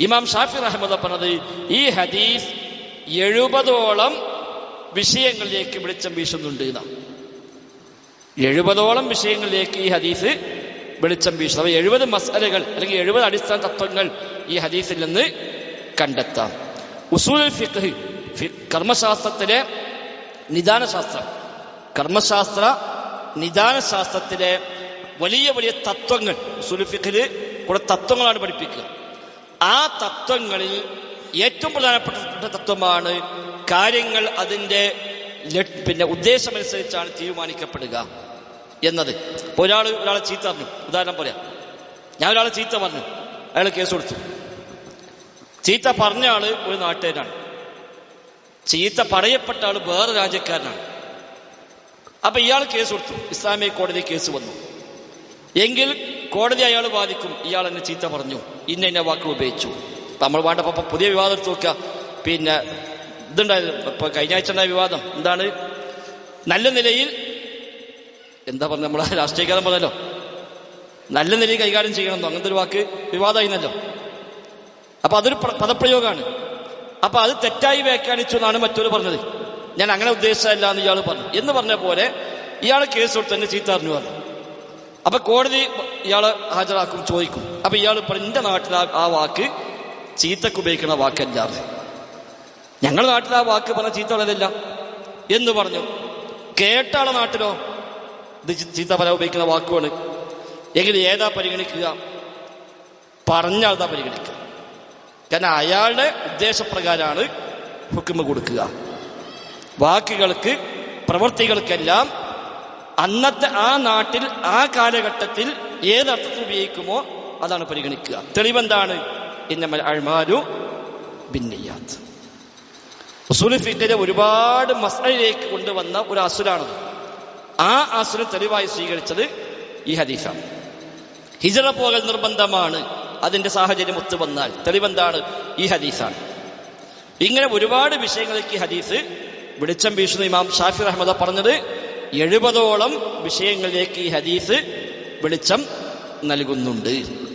ഇമാം ഷാഫി റഹ്മദ പറഞ്ഞത് ഈ ഹദീസ് എഴുപതോളം വിഷയങ്ങളിലേക്ക് വെളിച്ചം വീശുന്നുണ്ട് എഴുപതോളം വിഷയങ്ങളിലേക്ക് ഈ ഹദീസ് വെളിച്ചം വീശുന്നു. അപ്പോൾ എഴുപത് മസലകൾ അല്ലെങ്കിൽ എഴുപത് അടിസ്ഥാന തത്വങ്ങൾ ഈ ഹദീസിൽ നിന്ന് കണ്ടെത്താം. ഉസൂൽ ഫിഖ് കർമ്മശാസ്ത്രത്തിലെ നിദാനശാസ്ത്രം. കർമ്മശാസ്ത്ര നിദാനശാസ്ത്രത്തിലെ വലിയ വലിയ തത്വങ്ങൾ ഉസൂൽ കുറെ തത്വങ്ങളാണ് പഠിപ്പിക്കുക. ആ തത്വങ്ങളിൽ ഏറ്റവും പ്രധാനപ്പെട്ട തത്വമാണ് കാര്യങ്ങൾ അതിന്റെ പിന്നെ ഉദ്ദേശമനുസരിച്ചാണ് തീരുമാനിക്കപ്പെടുക എന്നത്. ഒരാൾ ഒരാളെ ചീത്ത പറഞ്ഞു. ഉദാഹരണം പറയാം. ഞാൻ ഒരാളെ ചീത്ത പറഞ്ഞു. അയാൾ കേസ് കൊടുത്തു. ചീത്ത പറഞ്ഞ ആൾ ഒരു നാട്ടുകാരനാണ്. ചീത്ത പറയപ്പെട്ട ആൾ വേറെ രാജ്യക്കാരനാണ്. അപ്പൊ ഇയാൾ കേസ് കൊടുത്തു. ഇസ്ലാമിക കോടതി കേസ് വന്നു. എങ്കിൽ കോടതി അയാൾ വാദിക്കും. ഇയാൾ എന്നെ ചീത്ത പറഞ്ഞു. ഇന്ന ഇന്ന വാക്കുകൾ ഉപയോഗിച്ചു. നമ്മൾ വേണ്ടപ്പോ പുതിയ വിവാദം എടുത്ത് നോക്കുക. പിന്നെ ഇതുണ്ടായത് ഇപ്പൊ കഴിഞ്ഞ ആഴ്ച ഉണ്ടായ വിവാദം. എന്താണ്? നല്ല നിലയിൽ എന്താ പറഞ്ഞ നമ്മളെ രാഷ്ട്രീയക്കാരൻ പറഞ്ഞല്ലോ. നല്ല നിലയിൽ കൈകാര്യം ചെയ്യണം അങ്ങനത്തെ ഒരു വാക്ക് വിവാദമായിരുന്നല്ലോ അപ്പൊ അതൊരു പ്ര- പദപ്രയോഗമാണ്. അപ്പൊ അത് തെറ്റായി വ്യാഖ്യാനിച്ചു എന്നാണ് മറ്റൊരു പറഞ്ഞത്. ഞാൻ അങ്ങനെ ഉദ്ദേശിച്ചല്ല എന്ന് ഇയാൾ പറഞ്ഞു. എന്ന് പറഞ്ഞ പോലെ ഇയാൾ കേസ് കൊടുത്ത് തന്നെ ചീത്ത അറിഞ്ഞു പറഞ്ഞു. അപ്പൊ കോടതി ഇയാളെ ഹാജരാക്കും ചോദിക്കും. അപ്പൊ ഇയാൾ പറഞ്ഞു എന്റെ നാട്ടിൽ ആ- വാക്ക് ചീത്തക്ക് ഉപയോഗിക്കുന്ന വാക്കല്ലാതെ ഞങ്ങളുടെ നാട്ടിൽ ആ വാക്ക് പറഞ്ഞ ചീത്ത ഉള്ളതല്ല. എന്ന് പറഞ്ഞു. കേട്ടാളെ നാട്ടിലോ ഇത് ചീത്ത പല ഉപയോഗിക്കുന്ന വാക്കുകൾ എങ്കിൽ ഏതാ പരിഗണിക്കുക? പറഞ്ഞ പരിഗണിക്കുക. കാരണം അയാളുടെ ഉദ്ദേശപ്രകാരമാണ് ഹുക്കുമ കൊടുക്കുക. വാക്കുകൾക്ക് പ്രവൃത്തികൾക്കെല്ലാം അന്നത്തെ ആ നാട്ടിൽ ആ കാലഘട്ടത്തിൽ ഏതർത്ഥത്തിൽ ഉപയോഗിക്കുമോ അതാണ് പരിഗണിക്കുക. തെളിവെന്താണ്? ഇന്നമൽ അഴ്മാരു ഭിന്നയ്യാത്ത് ഉസൂലിഫിക്കിലെ ഒരുപാട് മസലയിലേക്ക് കൊണ്ടുവന്ന ഒരു അസുരാണത്. ആ അസുര തെളിവായി സ്വീകരിച്ചത് ഈ ഹദീഫാണ് ഹിജറ പോകൽ നിർബന്ധമാണ്. അതിന്റെ സാഹചര്യം ഒത്തു വന്നാൽ തെളിവെന്താണ്? ഈ ഹദീസാണ്. ഇങ്ങനെ ഒരുപാട് വിഷയങ്ങളിലേക്ക് ഹദീസ് വെളിച്ചം വീശുന്ന ഇമാം ഷാഫി അഹമ്മദ പറഞ്ഞത് എഴുപതോളം വിഷയങ്ങളിലേക്ക് ഈ ഹദീസ് വെളിച്ചം നൽകുന്നുണ്ട്.